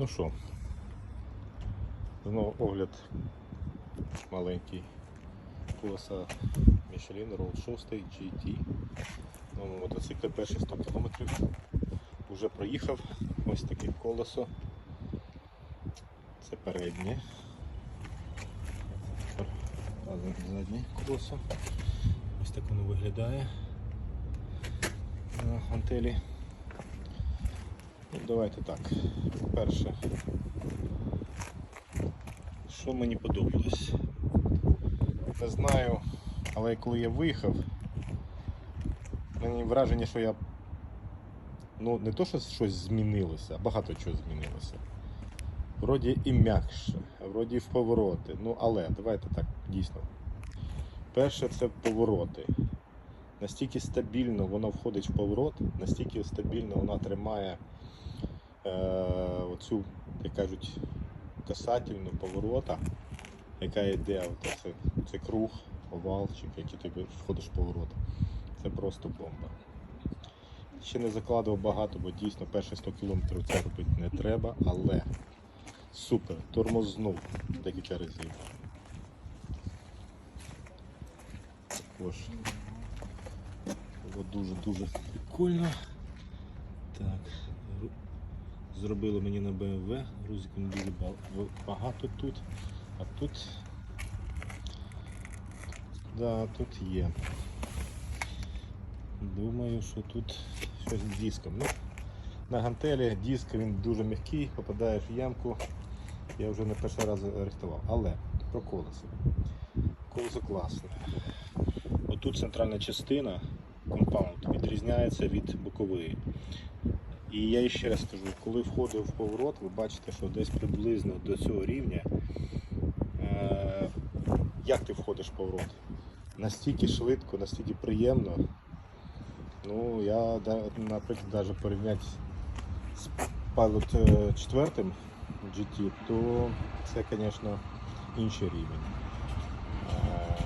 Ну що, знову огляд маленький колеса Michelin Road 6 GT. Ну, мотоцикл перші 100 км. Уже проїхав. Ось таке колесо. Це переднє. Заднє колесо. Ось так воно виглядає на гантелі. Ну, давайте так. Перше. Що мені подобалось? Не знаю, але коли я виїхав, мені враження, що я. Ну, не то, що щось змінилося, а багато чого змінилося. Вроді і м'якше, вроді і в повороти. Ну, але давайте так, дійсно. Перше це повороти. Настільки стабільно воно входить в поворот, настільки стабільно вона тримає оцю, як кажуть, касательну поворота, яка йде, це, це круг, овалчик, який ти входиш в поворот. Це просто бомба. Ще не закладував багато, бо дійсно перші 100 км це робити не треба, але супер, тормознув декілька разів. Також було дуже-дуже прикольно. Так, зробили мені на BMW, грузиків не дуже багато тут, а тут, да, тут є. Думаю, що тут щось з диском. Ну, на гантелі диск він дуже м'який, попадаєш в ямку. Я вже не перший раз рихтував. Але про колесо. Колесо класне. Отут центральна частина, компаунд, відрізняється від бокової. І я ще раз кажу, коли входив в поворот, ви бачите, що десь приблизно до цього рівня, е- як ти входиш в поворот. Настільки швидко, настільки приємно. Ну, я, наприклад, навіть порівняти з Pilot 4 GT, то це, звісно, інший рівень. Е,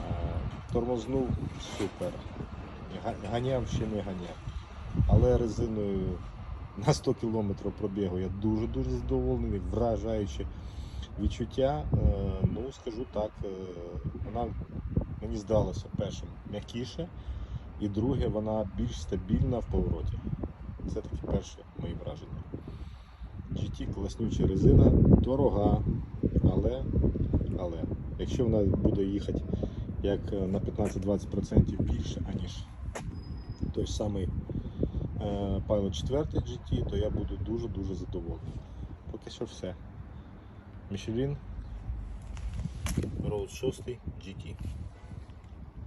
Тормознув супер. Ганяв ще не ганяв. Але резиною на 100 км пробігу я дуже-дуже задоволений, вражаюче відчуття. Е, Ну, скажу так, е, вона мені здалося першим м'якіше, і друге, вона більш стабільна в повороті. Це такі перші мої враження. GT класнюча резина, дорога, але, але якщо вона буде їхати як е, на 15-20% більше, аніж той самий Pilot 4 GT, то я буду дуже-дуже задоволений. Поки що все. Michelin Road 6 GT.